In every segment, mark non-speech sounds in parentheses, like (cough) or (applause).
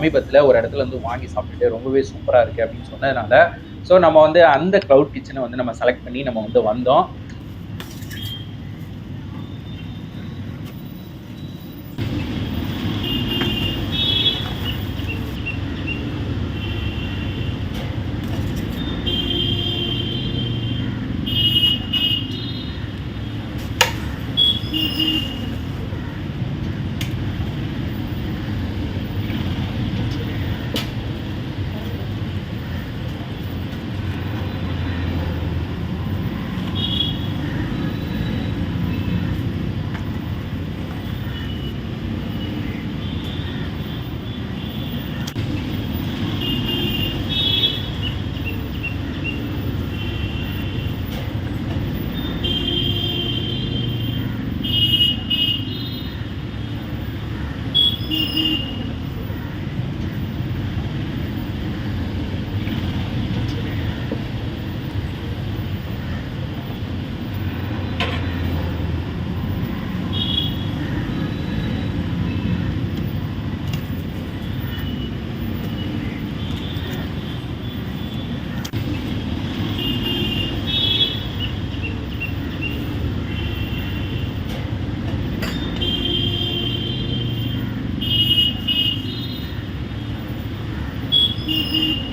சமீபத்தில் ஒரு இடத்துல வந்து வாங்கி சாப்பிட்டுட்டு ரொம்பவே சூப்பராக இருக்குது அப்படின்னு சொன்னதுனால ஸோ நம்ம வந்து அந்த க்ளவுட் கிச்சனை வந்து நம்ம செலக்ட் பண்ணி நம்ம வந்து வந்தோம். இது (laughs)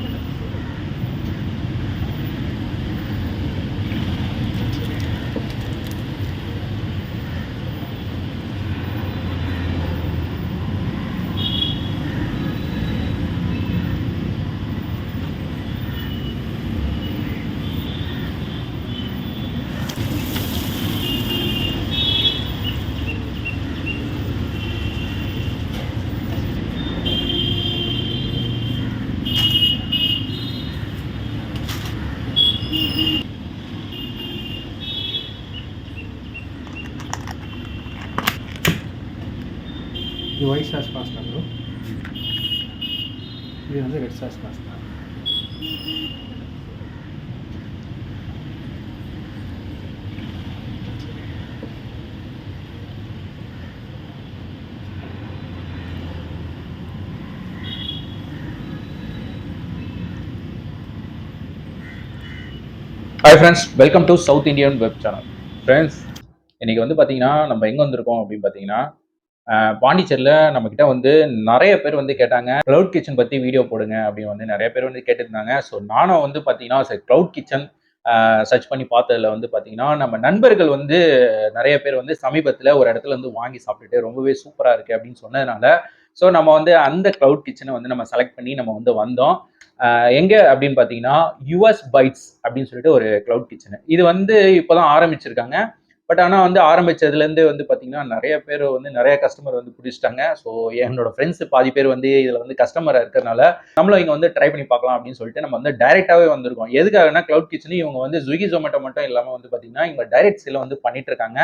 ஒயிட் சாஸ் பாஸ்தா ப்ரோ இது வந்து red sauce pasta hi friends welcome to south Indian web channel friends இன்னைக்கு வந்து பார்த்தீங்கன்னா நம்ம எங்கே வந்திருக்கோம் அப்படின்னு பார்த்தீங்கன்னா பாண்டிச்சேரியில் நம்மக்கிட்ட வந்து நிறைய பேர் வந்து கேட்டாங்க க்ளவுட் கிச்சன் பற்றி வீடியோ போடுங்க அப்படின்னு வந்து நிறைய பேர் வந்து கேட்டிருந்தாங்க. ஸோ நானும் வந்து பார்த்தீங்கன்னா சரி க்ளவுட் கிச்சன் சர்ச் பண்ணி பார்த்ததுல வந்து பார்த்தீங்கன்னா நம்ம நண்பர்கள் வந்து நிறைய பேர் வந்து சமீபத்தில் ஒரு இடத்துல வந்து வாங்கி சாப்பிட்டுட்டு ரொம்பவே சூப்பராக இருக்குது அப்படின்னு சொன்னதுனால ஸோ நம்ம வந்து அந்த க்ளவுட் கிச்சனை வந்து நம்ம செலக்ட் பண்ணி நம்ம வந்து வந்தோம். எங்கே அப்படின்னு பார்த்தீங்கன்னா யுஎஸ் பைட்ஸ் அப்படின்னு சொல்லிட்டு ஒரு க்ளவுட் கிச்சனு இது வந்து இப்போ தான் ஆரம்பிச்சிருக்காங்க. பட் ஆனால் வந்து ஆரம்பித்ததுலேருந்து வந்து பார்த்தீங்கன்னா நிறைய பேர் வந்து நிறைய கஸ்டமர் வந்து பிடிச்சிட்டாங்க. ஸோ என்னோட ஃப்ரெண்ட்ஸ் பாதி பேர் வந்து இதில் வந்து கஸ்டமராக இருக்கிறனால நம்மளும் இங்கே வந்து ட்ரை பண்ணி பார்க்கலாம் அப்படின்னு சொல்லிட்டு நம்ம வந்து டைரெக்டாகவே வந்திருக்கோம். எதுக்காகனா க்ளவுட் கிச்சன் இவங்க வந்து ஸ்விக்கி ஜொமேட்டோ மட்டும் இல்லாமல் வந்து பார்த்தீங்கன்னா இவங்க டைரக்ட் சில வந்து பண்ணிட்டு இருக்காங்க.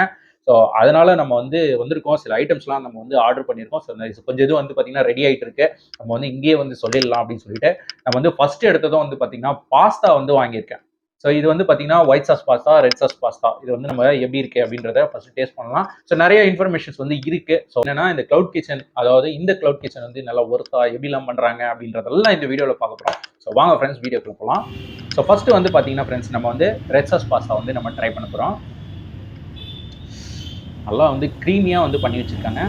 ஸோ அதனால நம்ம வந்து வந்திருக்கோம். சில ஐட்டம்ஸ்லாம் நம்ம வந்து ஆர்டர் பண்ணியிருக்கோம். ஸோ கொஞ்சம் இது வந்து பார்த்தீங்கன்னா ரெடி ஆகிட்டு இருக்கு. நம்ம வந்து இங்கேயே வந்து சொல்லிடலாம் அப்படின்னு சொல்லிட்டு நம்ம வந்து ஃபர்ஸ்ட் எடுத்ததும் வந்து பார்த்தீங்கன்னா பாஸ்தா வந்து வாங்கியிருக்கேன். ஸோ இது வந்து பார்த்தீங்கன்னா white sauce pasta red sauce pasta இது வந்து நம்ம எப்படி இருக்கு அப்படின்றத ஃபர்ஸ்ட் டேஸ்ட் பண்ணலாம். ஸோ நிறைய இன்ஃபர்மேஷன்ஸ் வந்து இருக்கு. ஸோ என்னன்னா இந்த க்ளவுட் கிச்சன் அதாவது இந்த க்ளவுட் கிச்சன் வந்து நல்லா ஒர்த்தா எப்படிலாம் பண்ணுறாங்க அப்படின்றதெல்லாம் இந்த வீடியோவில் பார்க்க போகிறோம் ஸோ வாங்க ஃப்ரெண்ட்ஸ் வீடியோ போகலாம் ஸோ ஃபர்ஸ்ட் வந்து பார்த்தீங்கன்னா ஃப்ரெண்ட்ஸ் நம்ம வந்து ரெட் சாஸ் பாஸ்தா வந்து நம்ம ட்ரை பண்ண போகிறோம் நல்லா வந்து க்ரீமியாக வந்து பண்ணி வச்சுருக்காங்க.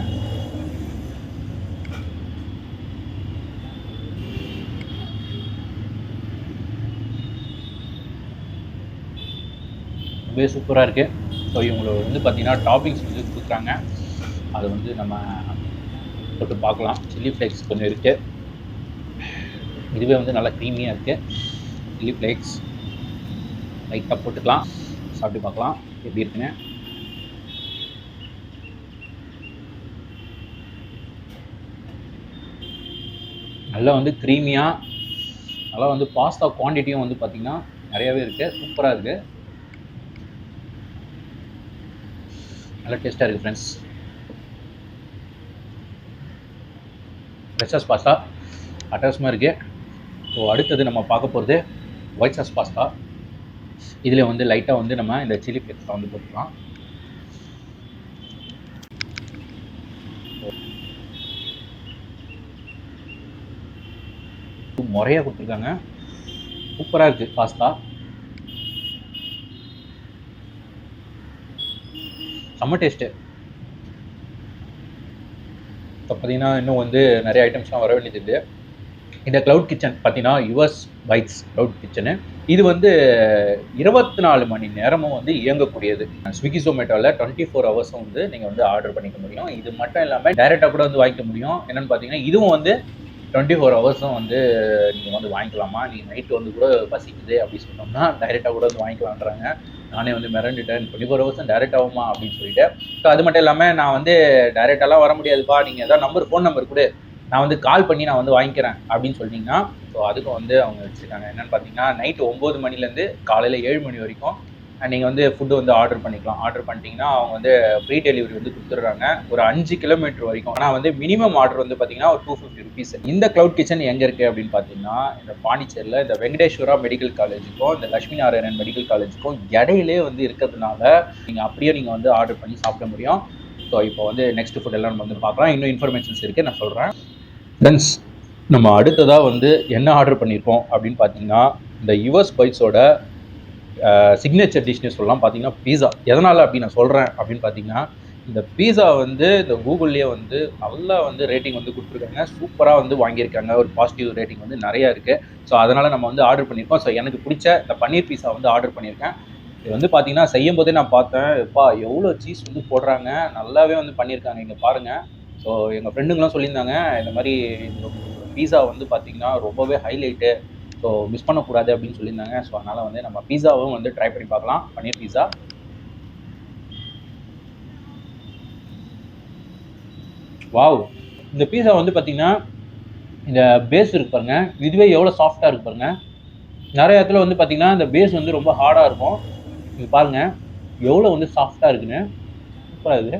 ரொம்பவே சூப்பராக இருக்குது ஸோ இவங்களோட வந்து பார்த்தீங்கன்னா டாப்பிங்ஸ் வந்து கொடுக்குறாங்க. அதை வந்து நம்ம போட்டு பார்க்கலாம் சில்லி ஃப்ளேக்ஸ் கொஞ்சம் இருக்குது இதுவே வந்து நல்லா க்ரீமியாக இருக்குது சில்லி ஃப்ளேக்ஸ் லைட்டாக போட்டுக்கலாம். சாப்பிட்டு பார்க்கலாம் எப்படி இருக்குன்னு. நல்லா வந்து க்ரீமியாக நல்லா வந்து பாஸ்தா குவான்டிட்டியும் வந்து பார்த்திங்கன்னா நிறையாவே இருக்குது சூப்பராக இருக்குது நல்லா டேஸ்ட்டாக இருக்குது ஃப்ரெண்ட்ஸ் ரெட் சாஸ் பாஸ்தா அட்டாசமாக இருக்குது ஸோ அடுத்தது நம்ம பார்க்க போகிறது ஒயிட் சாஸ் பாஸ்தா இதில் வந்து லைட்டாக வந்து நம்ம இந்த சில்லி ஃப்ளேக்ஸை வந்து போட்டுக்கலாம். முறையாக கொடுத்துருக்காங்க. சூப்பராக இருக்குது பாஸ்தா செம்ம டேஸ்ட்டு இப்போ பார்த்தீங்கன்னா இன்னும் வந்து நிறைய ஐட்டம்ஸ்லாம் வர வேண்டியது இருக்குது இந்த க்ளவுட் கிச்சன் பார்த்தீங்கன்னா யுஎஸ் பைட்ஸ் க்ளவுட் கிச்சனு இது வந்து இருபத்தி நாலு மணி நேரமும் வந்து இயங்கக்கூடியது. ஸ்விக்கி ஜொமேட்டோவில் டுவெண்ட்டி ஃபோர் ஹவர்ஸும் வந்து நீங்கள் வந்து ஆர்டர் பண்ணிக்க முடியும். இது மட்டும் இல்லாமல் டைரெக்டாக கூட வந்து வாங்கிக்க முடியும். என்னென்னு பார்த்தீங்கன்னா இதுவும் வந்து டுவெண்ட்டி ஃபோர் ஹவர்ஸும் வந்து நீங்கள் வந்து வாங்கிக்கலாமா? நீங்கள் நைட்டு வந்து கூட பசிக்குது அப்படின்னு சொன்னோம்னா டைரெக்டாக கூட வந்து வாங்கிக்கலான்றாங்க நானே வந்து மிரண்டுட்டேன். டுவெண்ட்டி ஃபோர் ஹவர்ஸும் டேரெக்ட் ஆகுமா அப்படின்னு சொல்லிட்டு. ஸோ அது மட்டும் இல்லாமல் நான் வந்து டைரெக்டாலாம் வர முடியாதுப்பா. நீங்கள் ஏதாவது நம்பர் ஃபோன் நம்பர் கூட. நான் வந்து கால் பண்ணி நான் வந்து வாங்கிக்கிறேன் அப்படின்னு சொல்லிட்டீங்கன்னா ஸோ அதுக்கும் வந்து அவங்க வச்சுருக்காங்க. என்னென்னு பார்த்தீங்கன்னா நைட்டு ஒம்பது மணிலேருந்து காலையில் ஏழு மணி வரைக்கும் நீங்கள் வந்து ஃபுட்டு வந்து ஆர்டர் பண்ணிக்கலாம். ஆர்டர் பண்ணிட்டீங்கன்னா அவங்க வந்து ஃப்ரீ டெலிவரி வந்து கொடுத்துட்றாங்க. ஒரு அஞ்சு கிலோமீட்டர் வரைக்கும். ஆனால் வந்து மினிமம் ஆர்டர் வந்து பார்த்தீங்கன்னா ஒரு டூ ஃபிஃப்டி ருபீஸ் இந்த க்ளவுட் கிச்சன் எங்கே இருக்குது அப்படின்னு பார்த்தீங்கன்னா இந்த பாண்டிச்சேரியில் இந்த வெங்கடேஸ்வரா மெடிக்கல் காலேஜுக்கும் இந்த லட்சுமி நாராயணன் மெடிக்கல் காலேஜுக்கும் இடையிலே வந்து இருக்கிறதுனால நீங்கள் அப்படியே நீங்கள் வந்து ஆர்டர் பண்ணி சாப்பிட முடியும். ஸோ இப்போ வந்து நெக்ஸ்ட் ஃபுட் எல்லாம் நம்ம வந்து பார்க்கலாம். இன்னும் இன்ஃபர்மேஷன்ஸ் இருக்குது நான் சொல்கிறேன் ஃப்ரெண்ட்ஸ் நம்ம அடுத்ததாக வந்து என்ன ஆர்டர் பண்ணியிருக்கோம் அப்படின்னு பார்த்தீங்கன்னா இந்த யுஎஸ் பைட்ஸோட சிக்னேச்சர் டிஷ்னு சொல்லலாம். பார்த்தீங்கன்னா பீஸா எதனால் அப்படி நான் சொல்கிறேன் அப்படின்னு பார்த்தீங்கன்னா இந்த பீஸா வந்து இந்த கூகுள்லேயே வந்து நல்லா வந்து ரேட்டிங் வந்து கொடுத்துருக்காங்க. சூப்பராக வந்து வாங்கியிருக்காங்க. ஒரு பாசிட்டிவ் ரேட்டிங் வந்து நிறையா இருக்குது ஸோ அதனால் நம்ம வந்து ஆர்டர் பண்ணியிருக்கோம். ஸோ எனக்கு பிடிச்ச இந்த பன்னீர் பீஸா வந்து ஆர்டர் பண்ணியிருக்கேன். இது வந்து பார்த்தீங்கன்னா செய்யும் போதே நான் பார்த்தேன். எப்பா எவ்வளோ சீஸ் வந்து போடுறாங்க. நல்லாவே வந்து பண்ணியிருக்காங்க. இங்கே பாருங்கள் ஸோ எங்கள் ஃப்ரெண்டுங்களாம் சொல்லியிருந்தாங்க. இந்த மாதிரி பீஸா வந்து பார்த்தீங்கன்னா ரொம்பவே ஹைலைட்டு ஸோ மிஸ் பண்ணக்கூடாது அப்படின்னு சொல்லியிருந்தாங்க. ஸோ அதனால் வந்து நம்ம பீஸாவும் வந்து ட்ரை பண்ணி பார்க்கலாம். பன்னீர் பீஸா வாவ் இந்த பீஸா வந்து பார்த்தீங்கன்னா இந்த பேஸ் இருக்கு பாருங்க. இதுவே எவ்வளோ சாஃப்டாக இருக்கு பாருங்க. நிறைய இடத்துல வந்து பார்த்தீங்கன்னா இந்த பேஸ் வந்து ரொம்ப ஹார்டாக இருக்கும். இது பாருங்க. எவ்வளோ வந்து சாஃப்டாக இருக்குன்னு. சூப்பராக இது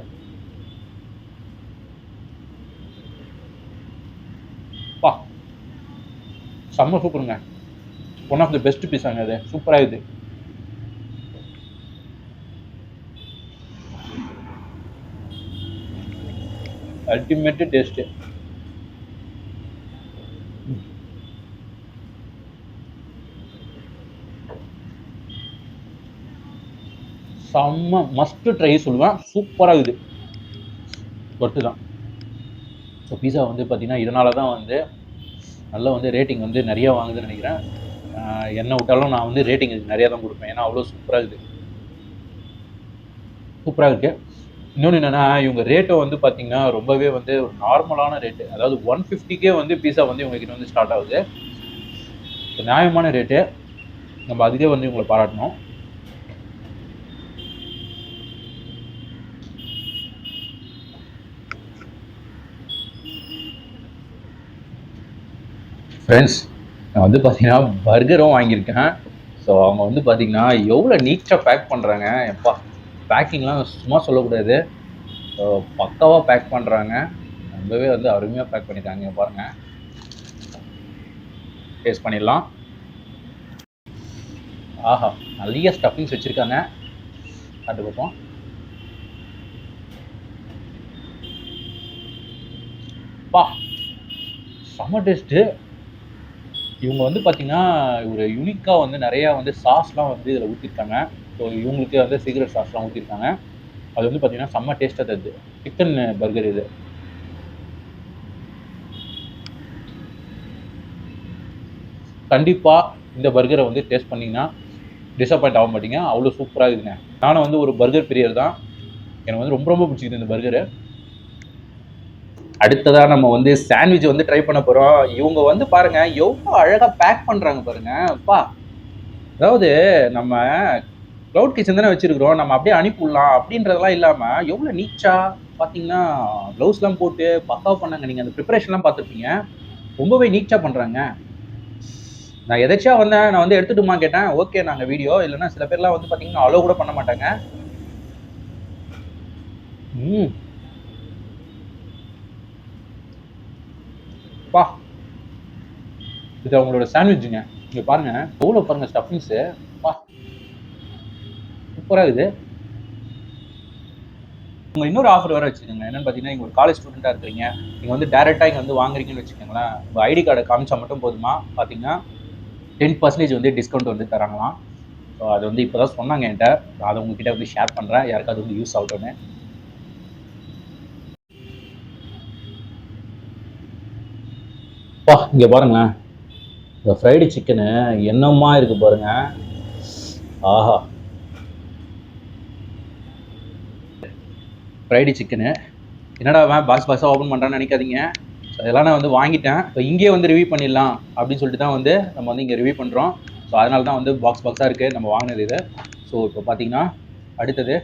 பா செம்ம சூப்பருங்க. ஒன் ஆஃப் த பெஸ்ட் பீஸாங்க அது. சூப்பராக இது அல்டிமேட் டேஸ்ட்டு செம்ம மஸ்ட் ட்ரை சொல்லுவேன். சூப்பராக இது ஒர்த்து தான். ஸோ பீஸா வந்து பார்த்திங்கன்னா இதனால தான் வந்து நல்லா வந்து ரேட்டிங் வந்து நிறையா வாங்குதுன்னு நினைக்கிறேன். என்ன விட்டாலும் நான் வந்து ரேட்டிங் இதுக்கு நிறையா தான் கொடுப்பேன். ஏன்னா அவ்வளோ சூப்பராக இருக்குது சூப்பராக இருக்குது இன்னொன்று என்னென்னா இவங்க ரேட்டை வந்து பார்த்தீங்கன்னா ரொம்பவே வந்து ஒரு நார்மலான ரேட்டு அதாவது ஒன் ஃபிஃப்டிக்கே வந்து பீஸா வந்து இவங்ககிட்ட வந்து ஸ்டார்ட் ஆகுது. நியாயமான ரேட்டு நம்ம அதுக்கே வந்து இவங்களை பாராட்டணும். ஃப்ரெண்ட்ஸ் நான் வந்து பார்த்தீங்கன்னா பர்கரும் வாங்கியிருக்கேன். ஸோ அவங்க வந்து பார்த்தீங்கன்னா எவ்வளோ நீட்டாக பேக் பண்ணுறாங்க எப்பா பேக்கிங்லாம் சும்மா சொல்லக்கூடாது. ஸோ பக்காவாக பேக் பண்ணுறாங்க ரொம்பவே வந்து அருமையாக பேக் பண்ணியிருக்காங்க பாருங்கள் டேஸ்ட் பண்ணிடலாம். ஆஹா நிறைய ஸ்டஃபிங்ஸ் வச்சுருக்காங்க. அது பார்ப்போம் பா செம்ம டேஸ்ட்டு இவங்க வந்து பார்த்தீங்கன்னா ஒரு யூனிக்காக வந்து நிறையா வந்து சாஸ்லாம் வந்து இதில் ஊற்றிருக்காங்க ஸோ இவங்களுக்கு வந்து சீக்ரெட் சாஸ்லாம் ஊற்றிருக்காங்க அது வந்து பார்த்தீங்கன்னா செம்ம டேஸ்ட்டாக தருது சிக்கன் பர்கர் இது. கண்டிப்பாக இந்த பர்கரை வந்து டேஸ்ட் பண்ணிங்கன்னா டிசப்பாயிண்ட் ஆக மாட்டீங்க. அவ்வளோ சூப்பராக இருக்குங்க. நானும் வந்து ஒரு பர்கர் பிரியர் தான். எனக்கு வந்து ரொம்ப ரொம்ப பிடிச்சிக்குது இந்த பர்கரு அடுத்ததாக நம்ம வந்து சாண்ட்விச் வந்து ட்ரை பண்ண போகிறோம் இவங்க வந்து பாருங்கள் எவ்வளோ அழகாக பேக் பண்ணுறாங்க பாருங்கப்பா அதாவது நம்ம க்ளவுட் கிச்சன் தானே வச்சிருக்கிறோம். நம்ம அப்படியே அனுப்பிவிடலாம் அப்படின்றதெல்லாம் இல்லாமல் எவ்வளோ நீச்சா பார்த்தீங்கன்னா க்ளவுஸ்லாம் போட்டு பக்காவாக பண்ணாங்க. நீங்கள் அந்த ப்ரிப்பரேஷன்லாம் பார்த்துருப்பீங்க. ரொம்பவே நீச்சாக பண்ணுறாங்க நான் எதாச்சியாக வந்தேன் நான் வந்து எடுத்துட்டுமா கேட்டேன். ஓகே நாங்கள் வீடியோ இல்லைன்னா சில பேர்லாம் வந்து பார்த்தீங்கன்னா அலோ கூட பண்ண மாட்டாங்க. ம். பா. இது அவங்களோட சாண்ட்விட்ஜுங்க இங்கே பாருங்க. எவ்வளோ பாருங்க ஸ்டஃபிங்ஸு அப்பா சூப்பராக இருக்குது. உங்கள் இன்னொரு ஆஃபர் வேறு வச்சுக்கோங்க என்னென்னு பார்த்தீங்கன்னா இங்கே ஒரு காலேஜ் ஸ்டூடெண்ட்டாக இருக்கிறீங்க. நீங்கள் வந்து டேரெக்டாக இங்கே வந்து வாங்குறீங்கன்னு வச்சுக்கோங்களேன். உங்கள் ஐடி கார்டை காமிச்சா மட்டும் போதுமா? பார்த்தீங்கன்னா டென் பர்சன்டேஜ் வந்து டிஸ்கவுண்ட் வந்து தராங்களாம். ஸோ அது வந்து இப்போ தான் சொன்னாங்க என்கிட்ட. அதை உங்ககிட்ட வந்து ஷேர் பண்ணுறேன் யாருக்காவது வந்து யூஸ் ஆகட்டும்னு. பா இங்கே பாருங்களேன். இந்த ஃப்ரைடு சிக்கனு என்னமா இருக்குது பாருங்க. ஆஹா. ஃப்ரைடு சிக்கனு என்னடா அவன் பாக்ஸ் பாக்ஸாக ஓப்பன் பண்ணுறான்னு நினைக்காதீங்க. ஸோ அதெல்லாம் நான் வந்து வாங்கிட்டேன். இப்போ இங்கேயே வந்து ரிவ்யூ பண்ணிடலாம் அப்படின்னு சொல்லிட்டு தான் வந்து நம்ம வந்து இங்கே ரிவ்யூ பண்ணுறோம் ஸோ அதனால தான் வந்து பாக்ஸ் பாக்ஸாக இருக்குது நம்ம வாங்கினது இது. ஸோ இப்போ பார்த்தீங்கன்னா அடுத்தது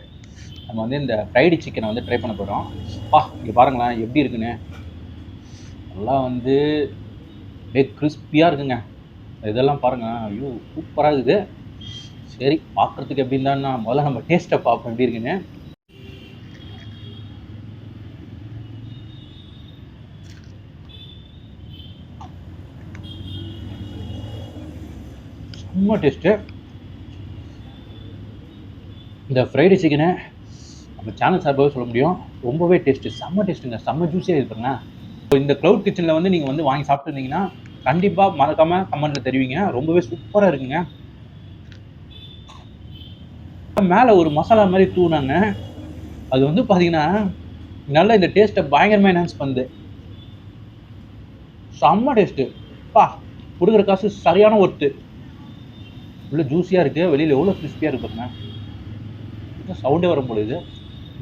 நம்ம வந்து இந்த ஃப்ரைடு சிக்கனை வந்து ட்ரை பண்ண போகிறோம் பா இங்கே பாருங்களேன் எப்படி இருக்குன்னு. நல்லா வந்து அப்படியே கிறிஸ்பியாக இருக்குங்க. இதெல்லாம் பாருங்கள் ஐயோ சூப்பராக இருக்குது. சரி பார்க்குறதுக்கு எப்படி இருந்தான்னா முதல்ல நம்ம டேஸ்ட்டை பார்ப்போம். எப்படி இருக்குன்னு. சும்மா டேஸ்ட்டு இந்த ஃப்ரைடு சிக்கனை நம்ம சேனல் சார்பாகவே சொல்ல முடியும். ரொம்பவே டேஸ்ட்டு செம்ம டேஸ்ட்டுங்க செம்ம ஜூஸியாக இருக்குங்க இந்த க்ளவுட் கிச்சனில் வந்து நீங்கள் வந்து வாங்கி சாப்பிட்டுருந்தீங்கன்னா கண்டிப்பாக மறக்காமல் கமெண்ட்டில் தெரிவிங்க. ரொம்பவே சூப்பராக இருக்குங்க. மேலே ஒரு மசாலா மாதிரி தூணாங்க அது வந்து பார்த்தீங்கன்னா நல்லா இந்த டேஸ்ட்டை பயங்கரமாக என்ஹான்ஸ் பண்ணுது. செம்ம டேஸ்ட்டு பா கொடுக்குற காசு சரியான ஒர்த்து உள்ள ஜூஸியாக இருக்குது வெளியில் எவ்வளோ கிறிஸ்பியாக இருக்கு சவுண்டே வரும் பொழுது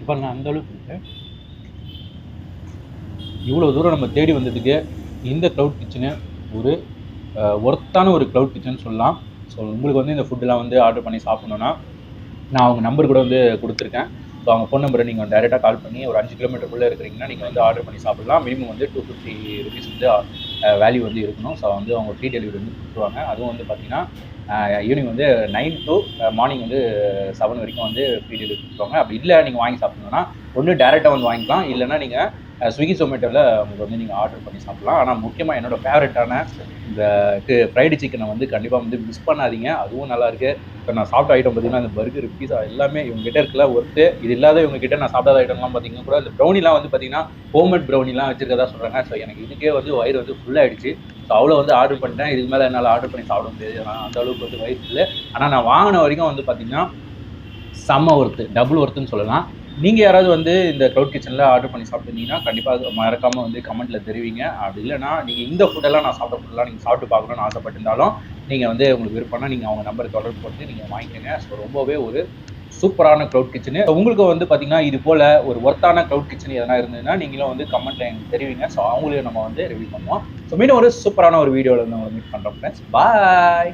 பாருங்க அந்த அளவுக்கு இவ்வளோ தூரம் நம்ம தேடி வந்ததுக்கு இந்த க்ளவுட் கிச்சனு ஒரு ஒர்த்தான ஒரு க்ளவுட் கிச்சன் சொல்லலாம். ஸோ உங்களுக்கு வந்து இந்த ஃபுட்டெலாம் வந்து ஆர்டர் பண்ணி சாப்பிட்ணுன்னா நான் அவங்க நம்பர் கூட வந்து கொடுத்துருக்கேன். ஸோ அவங்க ஃபோன் நம்பரை நீங்கள் டேரெக்டாக கால் பண்ணி ஒரு அஞ்சு கிலோமீட்டருக்குள்ளே இருக்கிறீங்கன்னா நீங்கள் வந்து ஆர்டர் பண்ணி சாப்பிட்லாம். மினிமம் வந்து டூ ஃபிஃப்டி ருபீஸ் வந்து வேல்யூ வந்து இருக்கணும். ஸோ வந்து அவங்க ஃப்ரீ டெலிவரி வந்து கொடுத்துருவாங்க. அதுவும் வந்து பார்த்தீங்கன்னா ஈவினிங் வந்து நைன் டு மார்னிங் வந்து செவன் வரைக்கும் வந்து ஃப்ரீ டெலிவரி கொடுத்துருவாங்க. அப்படி இல்லை நீங்கள் வாங்கி சாப்பிட்ணுன்னா ஒன்று டேரெக்டாக வந்து வாங்கிக்கலாம். இல்லைன்னா நீங்கள் ஸ்விக்கி ஜொமேட்டோவில் உங்களுக்கு வந்து நீங்கள் ஆர்டர் பண்ணி சாப்பிட்லாம். ஆனால் முக்கியமாக என்னோடய ஃபேவரட்டான இந்த ஃப்ரைடு சிக்கனை வந்து கண்டிப்பாக வந்து மிஸ் பண்ணாதீங்க. அதுவும் நல்லாயிருக்கு இப்போ நான் சாப்பிட்ட ஐட்டம் பார்த்தீங்கன்னா இந்த பர்கர் பீஸா எல்லாமே இவங்ககிட்ட இருக்கல ஒர்த்து இது இல்லாத இவங்ககிட்ட நான் சாப்பிடாத ஐட்டம்லாம் பார்த்தீங்கன்னா கூட இந்த ப்ரௌனிலாம் வந்து பார்த்தீங்கன்னா ஹோம்மேட் ப்ரௌனிலாம் வச்சிருக்கதா சொல்கிறாங்க ஸோ எனக்கு இதுக்கே வந்து வயிறு வந்து ஃபுல்லாகிடுச்சு ஸோ அவ்வளோ வந்து ஆர்டர் பண்ணிட்டேன். இதுக்கு மேலே என்னால் ஆர்டர் பண்ணி சாப்பிட முடியாது. நான் அந்த அளவுக்கு வந்து வயிறு இல்லை. ஆனால் நான் வாங்கின வரைக்கும் வந்து பார்த்தீங்கன்னா செம்ம ஒர்த்து டபுள் ஒர்த்துன்னு சொல்லலாம். நீங்கள் யாராவது வந்து இந்த க்ளவுட் கிச்சனில் ஆர்டர் பண்ணி சாப்பிட்டுருந்தீங்கன்னா கண்டிப்பாக மறக்காமல் வந்து கமெண்ட்டில் தெரிவிங்க. அப்படி இல்லைனா நீங்கள் இந்த ஃபுட்டெல்லாம் நான் சாப்பிட்ட ஃபுட்டெல்லாம் நீங்கள் சாப்பிட்டு பார்க்கணும்னு ஆசைப்பட்டிருந்தாலும் நீங்கள் வந்து உங்களுக்கு விருப்பம்னா நீங்கள் அவங்க நம்பருக்கு தொடர்பு போட்டு நீங்கள் வாங்கிக்கோங்க. ஸோ ரொம்பவே ஒரு சூப்பரான க்ளவுட் கிச்சனு உங்களுக்கு வந்து பார்த்தீங்கன்னா இது போல் ஒரு ஒர்த்தான க்ளவுட் கிச்சன் எதனா இருந்ததுன்னா நீங்களும் வந்து கமெண்ட்டில் எங்களுக்கு தெரிவிங்க. ஸோ அவங்களையும் நம்ம வந்து ரிவ்யூ பண்ணுவோம். ஸோ மீண்டும் ஒரு சூப்பரான ஒரு வீடியோவில் வந்து மீட் பண்ணுறோம் ஃப்ரெண்ட்ஸ் பாய்